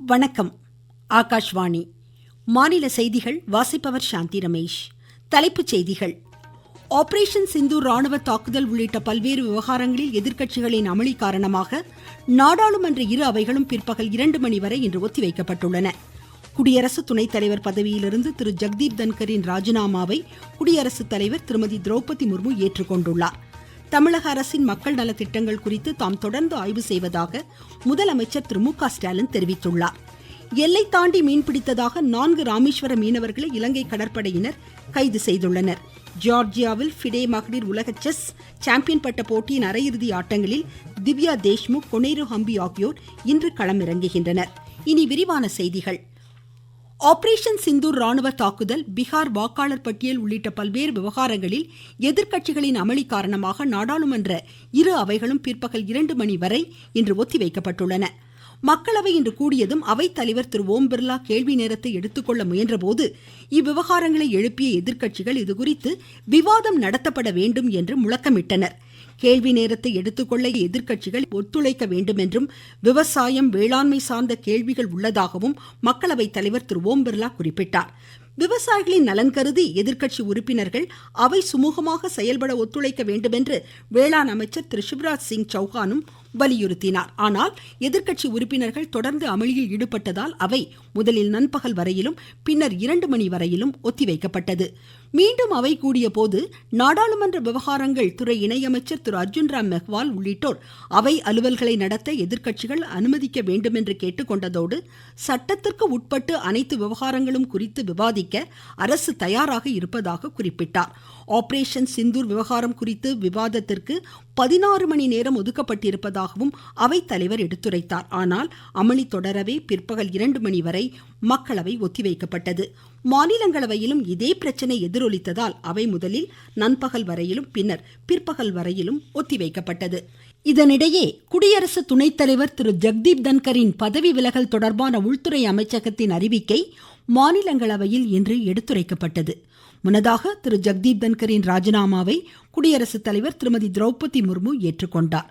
வணக்கம். ஆகாஷ்வாணி. மாநில செய்திகள் வாசிப்பவர் சாந்தி ரமேஷ். தலைப்புச் செய்திகள். ஆபரேஷன் சிந்தூர் ராணுவ தாக்குதல் உள்ளிட்ட பல்வேறு விவகாரங்களில் எதிர்க்கட்சிகளின் அமளி காரணமாக நாடாளுமன்ற இரு அவைகளும் பிற்பகல் இரண்டு மணி வரை இன்று ஒத்திவைக்கப்பட்டுள்ளன. குடியரசு துணைத் தலைவர் பதவியிலிருந்து திரு. ஜெக்தீப் தன்கரின் ராஜினாமாவை குடியரசுத் தலைவர் திருமதி திரௌபதி முர்மு ஏற்றுக்கொண்டுள்ளார். தமிழக அரசின் மக்கள் நலத் திட்டங்கள் குறித்து தாம் தொடர்ந்து ஆய்வு செய்வதாக முதலமைச்சர் திரு. மு. ஸ்டாலின் தெரிவித்துள்ளார். எல்லை தாண்டி மீன்பிடித்ததாக நான்கு ராமேஸ்வர மீனவர்களை இலங்கை கடற்படையினர் கைது செய்துள்ளனர். ஜார்ஜியாவில் ஃபிடே மகளிர் உலக செஸ் சாம்பியன் பட்ட போட்டியின் அரையிறுதி ஆட்டங்களில் திவ்யா தேஷ்முக் கொனேரு ஹம்பி ஆகியோர் இன்று களமிறங்குகின்றனர். இனி விரிவான செய்திகள். ஆபரேஷன் சிந்தூர் ராணுவ தாக்குதல் பீகார் வாக்காளர் பட்டியல் உள்ளிட்ட பல்வேறு விவகாரங்களில் எதிர்க்கட்சிகளின் அமளி காரணமாக நாடாளுமன்ற இரு அவைகளும் பிற்பகல் இரண்டு மணி வரை இன்று ஒத்திவைக்கப்பட்டுள்ளன. மக்களவை இன்று கூடியதும் அவைத்தலைவர் திரு ஓம் பிர்லா கேள்வி நேரத்தை எடுத்துக்கொள்ள முயன்றபோது இவ்விவகாரங்களை எழுப்பிய எதிர்க்கட்சிகள் இதுகுறித்து விவாதம் நடத்தப்பட வேண்டும் என்று முழக்கமிட்டனர். கேள்வி நேரத்தை எடுத்துக்கொள்ள எதிர்க்கட்சிகள் ஒத்துழைக்க வேண்டும் என்றும் விவசாயம் வேளாண்மை சார்ந்த கேள்விகள் உள்ளதாகவும் மக்களவைத் தலைவர் திரு. ஓம் பிர்லா குறிப்பிட்டார். விவசாயிகளின் நலன் கருதி எதிர்க்கட்சி உறுப்பினர்கள் அவை சுமூகமாக செயல்பட ஒத்துழைக்க வேண்டும் என்று வேளாண் அமைச்சர் திரு. சிவராஜ் சிங் சௌஹானும் வலியுறுத்தினார். ஆனால் எதிர்க்கட்சி உறுப்பினர்கள் தொடர்ந்து அமளியில் ஈடுபட்டதால் அவை முதலில் நண்பகல் வரையிலும் பின்னர் இரண்டு மணி வரையிலும் ஒத்திவைக்கப்பட்டது. மீண்டும் அவை கூடிய போது நாடாளுமன்ற விவகாரங்கள் துறை இணையமைச்சர் திரு அர்ஜுன் ராம் மெஹ்வால் உள்ளிட்டோர் அவை அலுவல்களை நடத்த எதிர்க்கட்சிகள் அனுமதிக்க வேண்டும் என்று கேட்டுக்கொண்டதோடு சட்டத்திற்கு உட்பட்டு அனைத்து விவகாரங்களும் குறித்து விவாதிக்க அரசு தயாராக இருப்பதாக குறிப்பிட்டார். ஆபரேஷன் சிந்தூர் விவகாரம் குறித்து விவாதத்திற்கு பதினாறு மணி நேரம் ஒதுக்கப்பட்டிருப்பதாகவும் அவைத்தலைவர் எடுத்துரைத்தார். ஆனால் அமளி தொடரவே பிற்பகல் இரண்டு மணி வரை மக்களவை ஒத்திவைக்கப்பட்டது. மாநிலங்களவையிலும் இதே பிரச்சனை எதிரொலித்ததால் அவை முதலில் நண்பகல் வரையிலும் பின்னர் பிற்பகல் வரையிலும் ஒத்திவைக்கப்பட்டது. இதனிடையே குடியரசு துணைத் தலைவர் திரு ஜெக்தீப் தன்கரின் பதவி விலகல் தொடர்பான உள்துறை அமைச்சகத்தின் அறிவிக்கை மாநிலங்களவையில் இன்று எடுத்துரைக்கப்பட்டது. முன்னதாக திரு. ஜெக்தீப் தன்கரின் ராஜினாமாவை குடியரசுத் தலைவர் திருமதி. திரௌபதி முர்மு ஏற்றுக்கொண்டார்.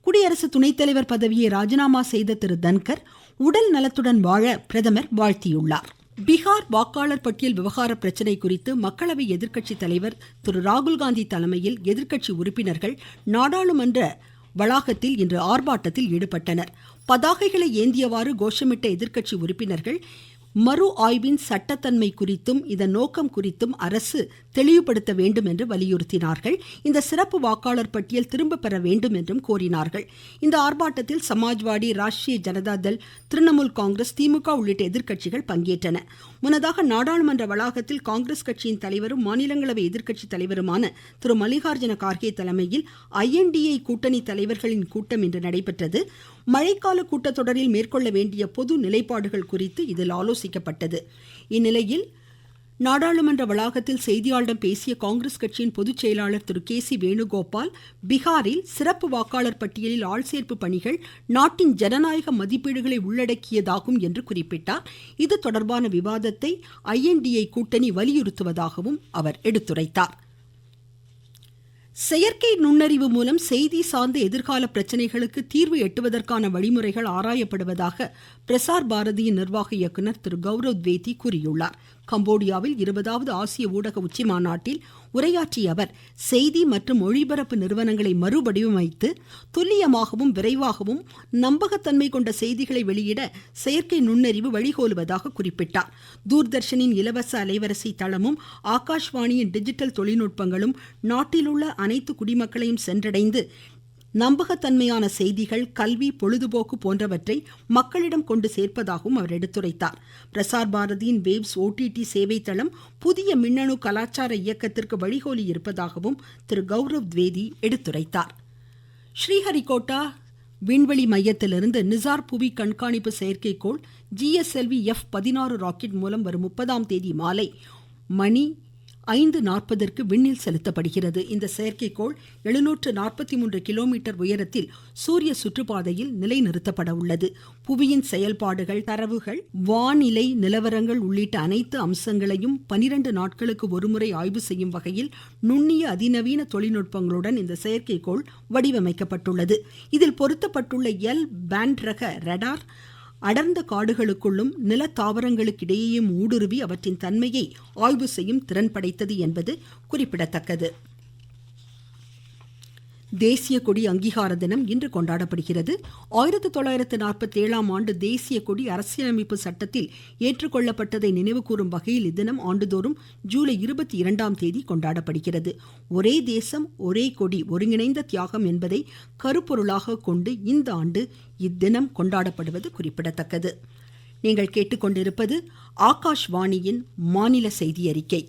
குடியரசு துணைத் தலைவர் பதவியை ராஜினாமா செய்த திரு. தன்கர் உடல் நலத்துடன் வாழ பிரதமர் வாழ்த்தியுள்ளார். பீகார் வாக்காளர் பட்டியல் விவகார பிரச்சினை குறித்து மக்களவை எதிர்க்கட்சி தலைவர் திரு. ராகுல்காந்தி தலைமையில் எதிர்க்கட்சி உறுப்பினர்கள் நாடாளுமன்ற வளாகத்தில் இன்று ஆர்ப்பாட்டத்தில் ஈடுபட்டனர். பதாகைகளை ஏந்தியவாறு கோஷமிட்ட எதிர்க்கட்சி உறுப்பினர்கள் மறு ஆய்வின் சட்டத்தன்மை குறித்தும் இதன் நோக்கம் குறித்தும் அரசு தெளிவுபடுத்த வேண்டும் என்று வலியுறுத்தினார்கள். இந்த சிறப்பு வாக்காளர் பட்டியல் திரும்ப பெற வேண்டும் என்றும் கோரினார்கள். இந்த ஆர்ப்பாட்டத்தில் சமாஜ்வாடி ராஷ்டிரிய ஜனதாதள் திரிணாமுல் காங்கிரஸ் திமுக உள்ளிட்ட எதிர்க்கட்சிகள் பங்கேற்றன. முன்னதாக நாடாளுமன்ற வளாகத்தில் காங்கிரஸ் கட்சியின் தலைவரும் மாநிலங்களவை எதிர்க்கட்சி தலைவருமான திரு. மல்லிகார்ஜுன கார்கே தலைமையில் ஐஎன்டிஏ கூட்டணி தலைவர்களின் கூட்டம் இன்று நடைபெற்றது. மழைக்கால கூட்டத்தொடரில் மேற்கொள்ள வேண்டிய பொது நிலைப்பாடுகள் குறித்து இதில் ஆலோசிக்கப்பட்டது. இந்நிலையில் நாடாளுமன்ற வளாகத்தில் செய்தியாளர்களிடம் பேசிய காங்கிரஸ் கட்சியின் பொதுச் செயலாளர் திரு. கே. சி. வேணுகோபால் பீகாரில் சிறப்பு வாக்காளர் பட்டியலில் ஆள்சேர்ப்பு பணிகள் நாட்டின் ஜனநாயக மதிப்பீடுகளை உள்ளடக்கியதாகும் என்று குறிப்பிட்டார். இது தொடர்பான விவாதத்தை ஐஎன்டிஐ கூட்டணி வலியுறுத்துவதாகவும் அவர் எடுத்துரைத்தார். செயற்கை நுண்ணறிவு மூலம் செய்தி சார்ந்த எதிர்கால பிரச்சனைகளுக்கு தீர்வு எட்டுவதற்கான வழிமுறைகள் ஆராயப்படுவதாக பிரசார் பாரதியின் நிர்வாக இயக்குநர் திரு. கௌரவ்த்வேதி கூறியுள்ளார். கம்போடியாவில் இருபதாவது ஆசிய ஊடக உச்சி மாநாட்டில் உரையாற்றிய அவர் செய்தி மற்றும் ஒளிபரப்பு நிறுவனங்களை மறுவடிவமைத்து துல்லியமாகவும் விரைவாகவும் நம்பகத்தன்மை கொண்ட செய்திகளை வெளியிட செயற்கை நுண்ணறிவு வழிகோலுவதாக குறிப்பிட்டார். தூர்தர்ஷனின் இலவச அலைவரிசை தளமும் ஆகாஷ்வாணியின் டிஜிட்டல் தொழில்நுட்பங்களும் நாட்டில் உள்ள அனைத்து குடிமக்களையும் சென்றடைந்து நம்பகத்தன்மையான செய்திகள் கல்வி பொழுதுபோக்கு போன்றவற்றை மக்களிடம் கொண்டு சேர்ப்பதாகவும் அவர் எடுத்துரைத்தார். பிரசார் பாரதியின் வேவ்ஸ் ஓடிடி சேவை தளம் புதிய மின்னணு கலாச்சார இயக்கத்திற்கு வழிகோலி இருப்பதாகவும் திரு கௌரவ்த்வேதி எடுத்துரைத்தார். ஸ்ரீஹரிகோட்டா விண்வெளி மையத்திலிருந்து நிசார் புவி கண்காணிப்பு செயற்கைக்கோள் ஜிஎஸ்எல்வி எஃப் பதினாறு ராக்கெட் மூலம் வரும் முப்பதாம் தேதி மாலை மணி ஐந்து நாற்பதற்கு விண்ணில் செலுத்தப்படுகிறது. இந்த செயற்கைக்கோள் எழுநூற்று நாற்பத்தி மூன்று கிலோமீட்டர் உயரத்தில் சூரிய சுற்றுப்பாதையில் நிலைநிறுத்தப்பட உள்ளது புவியின் செயல்பாடுகள் தரவுகள் வானிலை நிலவரங்கள் உள்ளிட்ட அனைத்து அம்சங்களையும் பனிரெண்டு நாட்களுக்கு ஒருமுறை ஆய்வு செய்யும் வகையில் நுண்ணிய அதிநவீன தொழில்நுட்பங்களுடன் இந்த செயற்கைக்கோள் வடிவமைக்கப்பட்டுள்ளது. இதில் பொருத்தப்பட்டுள்ள எல் பேண்ட் ரக ரடார் அடர்ந்த காடுகளுக்குள்ளும் நிலத்தாவரங்களுக்கிடையேயும் ஊடுருவி அவற்றின் தன்மையை ஆய்வு செய்யும் திறன் படைத்தது என்பது குறிப்பிடத்தக்கது. தேசிய கொடி அங்கீகார தினம் இன்று கொண்டாடப்படுகிறது. ஆயிரத்தி தொள்ளாயிரத்து நாற்பத்தி ஏழாம் ஆண்டு தேசிய கொடி அரசியலமைப்பு சட்டத்தில் ஏற்றுக்கொள்ளப்பட்டதை நினைவுகூரும் வகையில் இத்தினம் ஆண்டுதோறும் ஜூலை இருபத்தி இரண்டாம் தேதி கொண்டாடப்படுகிறது. ஒரே தேசம் ஒரே கொடி ஒருங்கிணைந்த தியாகம் என்பதை கருப்பொருளாக கொண்டு இந்த ஆண்டு இத்தினம் கொண்டாடப்படுவது குறிப்பிடத்தக்கது. நீங்கள் கேட்டுக்கொண்டிருப்பது ஆகாஷ்வாணியின் மாநில செய்தி அறிக்கை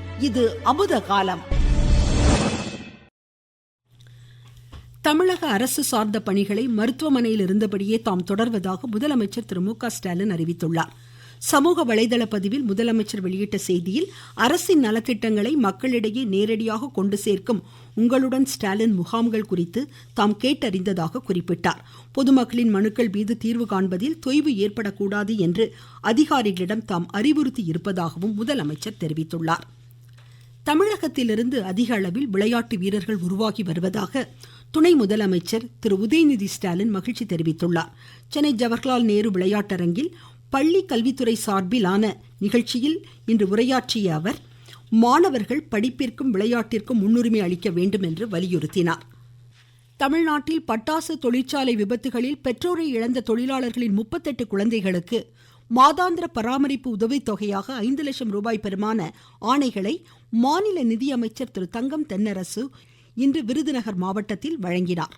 இது அமுத காலம். தமிழக அரசு சார்ந்த பணிகளை மருத்துவமனையில் இருந்தபடியே தாம் தொடர்வதாக முதலமைச்சர் திரு மு ஸ்டாலின் அறிவித்துள்ளார். சமூக வலைதள பதிவில் முதலமைச்சர் வெளியிட்ட செய்தியில் அரசின் நலத்திட்டங்களை மக்களிடையே நேரடியாக கொண்டு சேர்க்கும் உங்களுடன் ஸ்டாலின் முகாம்கள் குறித்து தாம் கேட்டறிந்ததாக குறிப்பிட்டார். பொதுமக்களின் மனுக்கள் மீது தீர்வு காண்பதில் தொய்வு ஏற்படக்கூடாது என்று அதிகாரிகளிடம் தாம் அறிவுறுத்தி இருப்பதாகவும் முதலமைச்சர் தெரிவித்துள்ளார். தமிழகத்திலிருந்து அதிக அளவில் விளையாட்டு வீரர்கள் உருவாகி வருவதாக துணை முதலமைச்சர் திரு. உதயநிதி ஸ்டாலின் மகிழ்ச்சி தெரிவித்துள்ளார். சென்னை ஜவஹர்லால் நேரு விளையாட்டரங்கில் பள்ளி கல்வித்துறை சார்பிலான நிகழ்ச்சியில் இன்று உரையாற்றிய அவர் மாணவர்கள் படிப்பிற்கும் விளையாட்டிற்கும் முன்னுரிமை அளிக்க வேண்டும் என்று வலியுறுத்தினார். தமிழ்நாட்டில் பட்டாசு தொழிற்சாலை விபத்துகளில் பெற்றோரை இழந்த தொழிலாளர்களின் முப்பத்தெட்டு குழந்தைகளுக்கு மாதாந்திர பராமரிப்பு உதவித்தொகையாக ஐந்து லட்சம் ரூபாய் பெறுமான ஆணைகளை மாநில நிதியமைச்சர் திரு தங்கம் தென்னரசு இன்று விருதுநகர் மாவட்டத்தில் வழங்கினார்.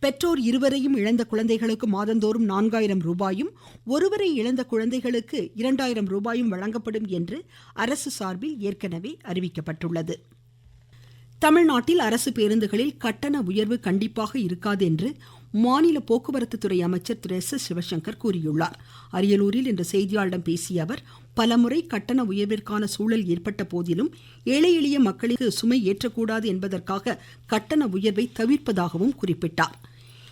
பெற்றோர் இருவரையும் இழந்த குழந்தைகளுக்கு மாதந்தோறும் நான்காயிரம் ரூபாயும் ஒருவரை இழந்த குழந்தைகளுக்கு இரண்டாயிரம் ரூபாயும் வழங்கப்படும் என்று அரசு சார்பில் ஏற்கனவே அறிவிக்கப்பட்டுள்ளது. தமிழ்நாட்டில் அரசு பேருந்துகளில் கட்டண உயர்வு கண்டிப்பாக இருக்காது என்று மாநில போக்குவரத்து துறை அமைச்சர் திரு எஸ் எஸ் சிவசங்கர் கூறியுள்ளார். அரியலூரில் இன்று செய்தியாளர்களிடம் பேசிய அவர் பலமுறை கட்டண உயர்விற்கான சூழல் ஏற்பட்ட போதிலும் ஏழை எளிய மக்களுக்கு சுமை ஏற்றக்கூடாது என்பதற்காக கட்டண உயர்வை தவிர்ப்பதாகவும் குறிப்பிட்டார்.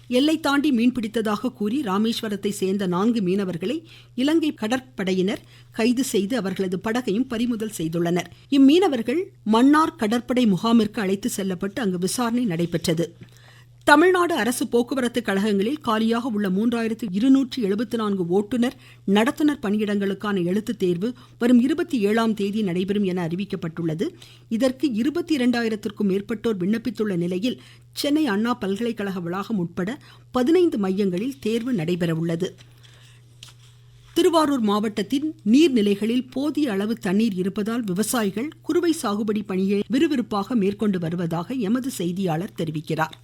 எல்லை தாண்டி மீன்பிடித்ததாக கூறி ராமேஸ்வரத்தை சேர்ந்த நான்கு மீனவர்களை இலங்கை கடற்படையினர் கைது செய்து அவர்களது படகையும் பறிமுதல் செய்துள்ளனர். இம்மீனவர்கள் மன்னார் கடற்படை முகாமிற்கு அழைத்து செல்லப்பட்டு அங்கு விசாரணை நடைபெற்றது. தமிழ்நாடு அரசு போக்குவரத்து கழகங்களில் காலியாக உள்ள மூன்றாயிரத்து இருநூற்றி எழுபத்தி நான்கு ஓட்டுநர் நடத்துனர் பணியிடங்களுக்கான எழுத்துத் தேர்வு வரும் இருபத்தி ஏழாம் தேதி நடைபெறும் என அறிவிக்கப்பட்டுள்ளது. இதற்கு இருபத்தி இரண்டாயிரத்திற்கும் மேற்பட்டோர் விண்ணப்பித்துள்ள நிலையில் சென்னை அண்ணா பல்கலைக்கழக வளாகம் உட்பட பதினைந்து மையங்களில் தேர்வு நடைபெறவுள்ளது. திருவாரூர் மாவட்டத்தின் நீர்நிலைகளில் போதிய அளவு தண்ணீர் இருப்பதால் விவசாயிகள் குறுவை சாகுபடி பணியை விறுவிறுப்பாக மேற்கொண்டு வருவதாக எமது செய்தியாளர் தெரிவிக்கிறார்.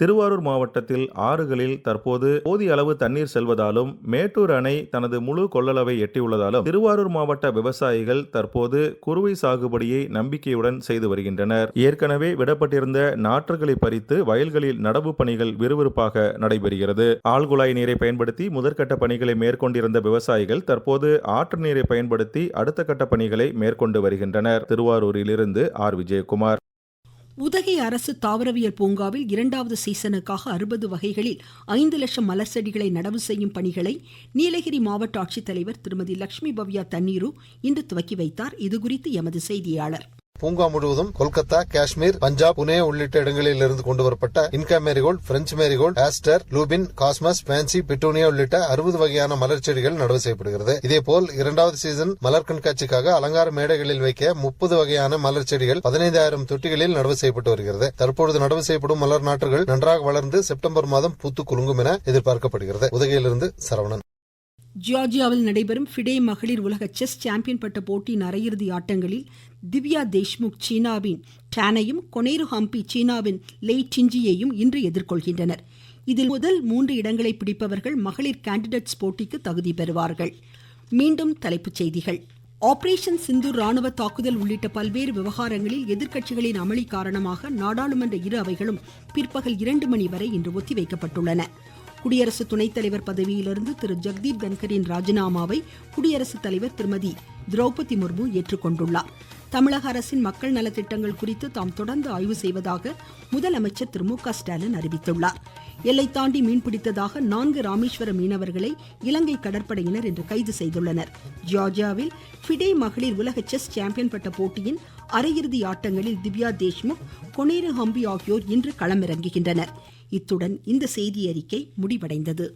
திருவாரூர் மாவட்டத்தில் ஆறுகளில் தற்போது போதிய அளவு தண்ணீர் செல்வதாலும் மேட்டூர் அணை தனது முழு கொள்ளளவை எட்டியுள்ளதாலும் திருவாரூர் மாவட்ட விவசாயிகள் தற்போது குறுவை சாகுபடியை நம்பிக்கையுடன் செய்து வருகின்றனர். ஏற்கனவே விடப்பட்டிருந்த நாற்றுகளை பறித்து வயல்களில் நடவு பணிகள் விறுவிறுப்பாக நடைபெறுகிறது. ஆழ்குழாய் நீரை பயன்படுத்தி முதற்கட்ட பணிகளை மேற்கொண்டிருந்த விவசாயிகள் தற்போது ஆற்று நீரை பயன்படுத்தி அடுத்த கட்ட பணிகளை மேற்கொண்டு வருகின்றனர். திருவாரூரிலிருந்து ஆர். விஜயகுமார். உதகை அரசு தாவரவியல் பூங்காவில் இரண்டாவது சீசனுக்காக அறுபது வகைகளில் ஐந்து லட்சம் மலர் செடிகளை நடவு செய்யும் பணிகளை நீலகிரி மாவட்ட ஆட்சித்தலைவர் திருமதி லட்சுமி பவ்யா தண்ணீரு இன்று துவக்கி வைத்தார். இதுகுறித்து எமது செய்தியாளர். பூங்கா முழுவதும் கொல்கத்தா காஷ்மீர் பஞ்சாப் புனே உள்ளிட்ட இடங்களில் இருந்து கொண்டு வரப்பட்ட Inca marigold French marigold aster lupin cosmos pansy petunia உள்ளிட்ட அறுபது வகையான மலர் செடிகள் நடவு செய்யப்படுகிறது. இதேபோல் இரண்டாவது சீசன் மலர் கண்காட்சிக்காக அலங்கார மேடைகளில் வைக்க முப்பது வகையான மலர் செடிகள் பதினைந்தாயிரம் தொட்டிகளில் நடவு செய்யப்பட்டு வருகிறது. தற்பொழுது நடவு செய்யப்படும் மலர் நாற்றுகள் நன்றாக வளர்ந்து செப்டம்பர் மாதம் பூத்து குலுங்கும் என எதிர்பார்க்கப்படுகிறது. உதகையிலிருந்து சரவணன். ஜியார்ஜியாவில் நடைபெறும் ஃபிடே மகளிர் உலக செஸ் சாம்பியன் பட்ட போட்டியின் அரையிறுதி ஆட்டங்களில் திவ்யா தேஷ்முக் சீனாவின் டானையும் கொனேரு ஹம்பி சீனாவின் லெய் டிஞ்சியையும் இன்று எதிர்கொள்கின்றனர். இதில் முதல் மூன்று இடங்களை பிடிப்பவர்கள் மகளிர் கேண்டிடேட்ஸ் போட்டிக்கு தகுதி பெறுவார்கள். மீண்டும் தலைப்புச் செய்திகள். ஆபரேஷன் சிந்து ராணுவ தாக்குதல் உள்ளிட்ட பல்வேறு விவகாரங்களில் எதிர்க்கட்சிகளின் அமளி காரணமாக நாடாளுமன்ற இரு அவைகளும் பிற்பகல் இரண்டு மணி வரை இன்று ஒத்திவைக்கப்பட்டுள்ளன. குடியரசு துணைத் தலைவர் பதவியிலிருந்து திரு. ஜெக்தீப் தன்கரின் ராஜினாமாவை குடியரசுத் தலைவர் திருமதி திரௌபதி முர்மு ஏற்றுக்கொண்டுள்ளார். தமிழக அரசின் மக்கள் நலத்திட்டங்கள் குறித்து தாம் தொடர்ந்து ஆய்வு செய்வதாக முதலமைச்சர் திரு. மு. ஸ்டாலின் அறிவித்துள்ளார். எல்லை தாண்டி மீன்பிடித்ததாக நான்கு ராமேஸ்வர மீனவர்களை இலங்கை கடற்படையினர் இன்று கைது செய்துள்ளனர். ஜியார்ஜியாவில் ஃபிடே மகளிர் உலக செஸ் சாம்பியன் பட்ட போட்டியின் அரையிறுதி ஆட்டங்களில் திவ்யா தேஷ்முக் கொனேரு ஹம்பி ஆகியோர் இன்று களமிறங்குகின்றனர். இத்துடன் இந்த செய்தி அறிக்கை முடிவடைந்தது.